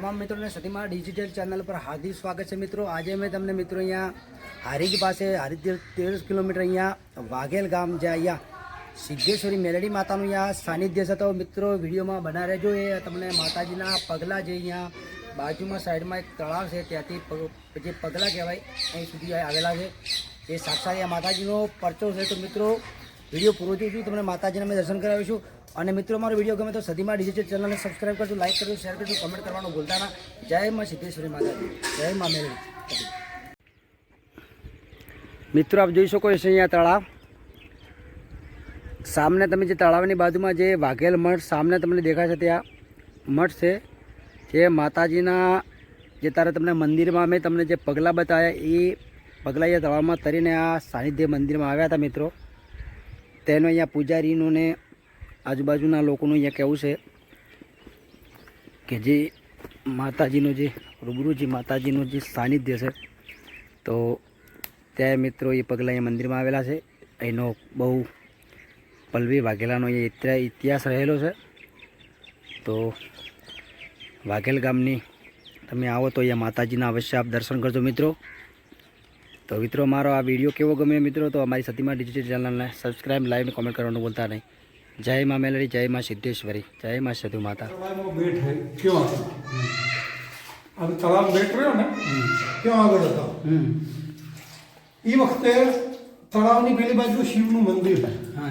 તમામ મિત્રોને સતીમા digital channel પર હાર્દિક સ્વાગત છે મિત્રો. આજે મેં તમને મિત્રો અહીંયા હારીજ પાસે હારીજ તેર કિલોમીટર અહીંયા વાઘેલ ગામ જે અહીંયા સિદ્ધેશ્વરી મેલડી માતાનું અહીંયા સાનિધ્ય છે. તો મિત્રો, વિડીયોમાં બના રહેજો. એ તમને માતાજીના પગલાં જે અહીંયા બાજુમાં સાઈડમાં એક તળાવ છે, ત્યાંથી જે પગલાં કહેવાય, અહીં સુધી આવેલા છે. એ સાક્ષાત માતાજીનો પરચો છે. તો મિત્રો વીડિયો પૂરો જોઈશું તમને માતાજીને અમે દર્શન કરાવીશું. અને મિત્રો મારો વીડિયો ગમે તો સદીમાં ડિજિટલ ચેનલને સબસ્ક્રાઈબ કરજો લાઈક કરજો શેર કરજો કમેન્ટ કરવાનું ભૂલતા ના. જય માં સિદ્ધેશ્વરી માતાજી. જય મા મેળવી મિત્રો, આપ જોઈ શકો છો અહીંયા તળાવ. સામને તમે જે તળાવની બાજુમાં જે વાઘેલ મઠ, સામને તમને દેખાય છે ત્યાં. મઠ છે, જે માતાજીના જે તારે તમને મંદિરમાં અમે તમને જે પગલાં બતાવ્યા એ પગલાં એ તળાવમાં તરીને આ સાનિધ્ય મંદિરમાં આવ્યા હતા મિત્રો. તેનો અહીંયા પૂજારીનું ને આજુબાજુના લોકોનું અહીંયા કહેવું છે કે જે માતાજીનું જે રૂબરૂજી માતાજીનું જે સાનિધ્ય છે, તો ત્યાં મિત્રો એ પગલાં અહીંયા મંદિરમાં આવેલા છે. એનો બહુ પલ્લવી વાઘેલાનો અહીંયા ઇતિહાસ ઇતિહાસ રહેલો છે. તો વાઘેલ ગામની તમે આવો તો અહીંયા માતાજીના અવશ્ય આપ દર્શન કરજો મિત્રો. તો મિત્રો મારો આ વીડિયો કેવો ગમ્યો મિત્રો તો અમારી સતીમાં ડિજિટલ ચેનલને સબસ્ક્રાઈબ લાઈવ અને કોમેન્ટ કરવાનું ભૂલતા નહીં. જય મા મેલડી જય મા સિદ્ધેશ્વરી જય મા સધુ માતા. બેટ છે કેવો હતો તળાવ બેટ રહ્યો ને કેવો આગળ હતો? એ વખતે તળાવની પેલી બાજુ શિવનું મંદિર. છે હા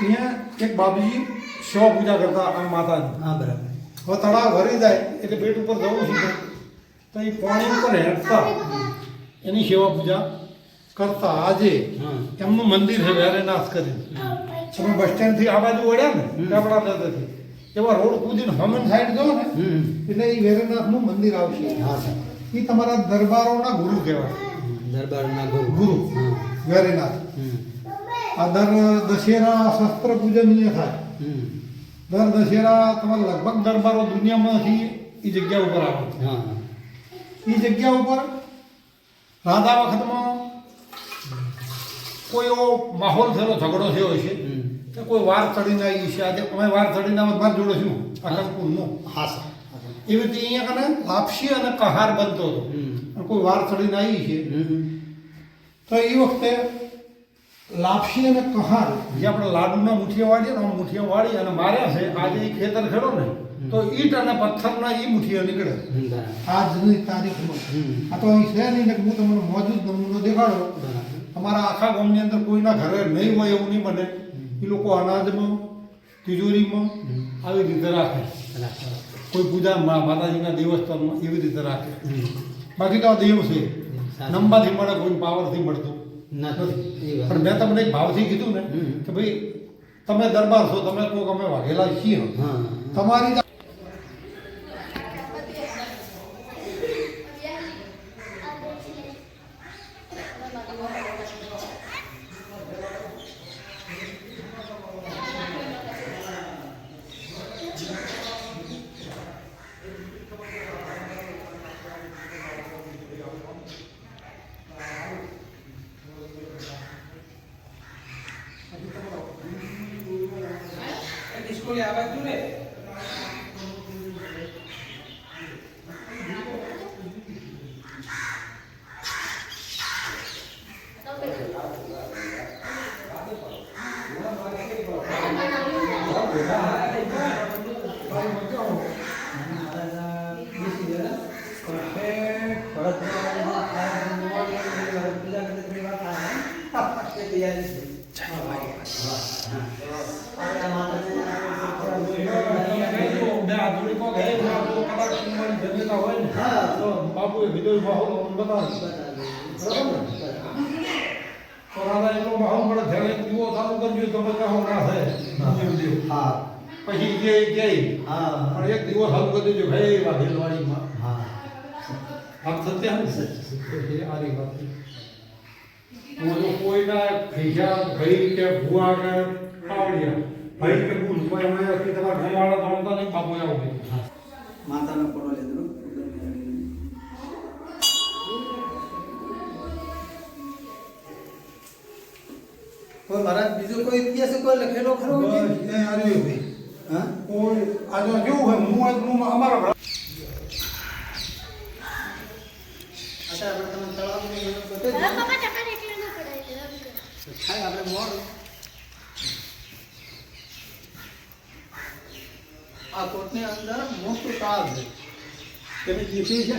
અહીંયા એક બાબુજી શિવ પૂજા કરતા આ માતાની હા બરાબર. હવે તળાવ ભરી જાય એટલે બેટ ઉપર જવું છે. તો એ પાણી ઉપર હેઠતા એની સેવા પૂજા કરતા આજે એમનું મંદિર છે વેરેનાથ કરીને તમે બસ સ્ટેન્ડથી આ બાજુ વળ્યા ને આપણા દાદાથી. એવા રોડ કૂદીને હમન સાઈડ જો ને એટલે એ વેરેનાથનું મંદિર આવશે. હા એ તમારા દરબારોના ગુરુ કહેવાય. દરબારના ગુરુ. ગુરુ. વેરેનાથ આ દર દશેરા શસ્ત્ર પૂજનીય થાય. દર દશેરા તમારે લગભગ દરબારો દુનિયામાંથી એ જગ્યા ઉપર આવે. હા. એ જગ્યા ઉપર રાધા વખતમાં કોઈ એવો માહોલ થયેલો ઝઘડો થયો છે કે કોઈ વાર ચડીને આવી છે આજે અમે વાર ચડીને આવે માર જોડે છું આકંદપુરનો હા સર. એવી રીતે અહીંયા કને લાપસી અને કહાર બનતો હતો. અને કોઈ વાર ચડીને આવી છે તો એ વખતે લાપસી અને કહાર જે આપણે લાડુના મુઠિયા વાળીએ ને મુઠિયા વાળી અને માર્યા છે આજે એ ખેતર ખેડો ને તો ઈટ અને પથ્થરના એ મુઠીઓ નીકળે. આજની તારીખમાં. આ તો અહીં છે નહીં હું તમને મોજૂદ નમૂનો દેખાડો. તમારા આખા ગામની અંદર કોઈના ઘરે નહીં હોય એવું નહીં બને. એ લોકો અનાજમાં તિજોરીમાં આવી રીતે રાખે. કોઈ પૂજા માતાજીના દેવસ્થાનમાં એવી રીતે રાખે. બાકી તો આ દેવ છે. નંબાથી મળે કોઈ પાવરથી મળતું નથી પણ મેં તમને એક ભાવથી કીધું ને કે ભાઈ તમે દરબાર છો તમે કોઈક અમે વાઘેલા છીએ. તમારી স্কুলে আবার দূরে બાપુએ કીધું માહોલ બતાવી તો રાધા એટલો માહોલ મળે જ્યારે એક દીવો ચાલુ કરજો તો બધા હું ના પછી જે કે પણ એક દીવો ચાલુ કરી ભાઈ વાઘેલવાડીમાં આપ સત્ય હે ને? એ આરી વાત છે. હું તો કોઈના ખૈજા ભાઈ કે ભુવા કે વાવડિયા ભાઈ કે ગુણ કોઈ અમે કે તમારા ઘરવાળા ભણતા નહીં બાપુ આવું માતાનો ફોટો લીધો કોઈ મહારાજ બીજો કોઈ ઇતિહાસ કોઈ લખેલો ખરો નહીં? અરે હા? કોઈ આજે કેવું હોય હું આજ હું અમારા અચ્છા આપણે તમે તળાવ બધું આપણે મોડ આ કોર્ટની અંદર મોટું કાળ છે તેની જીતી છે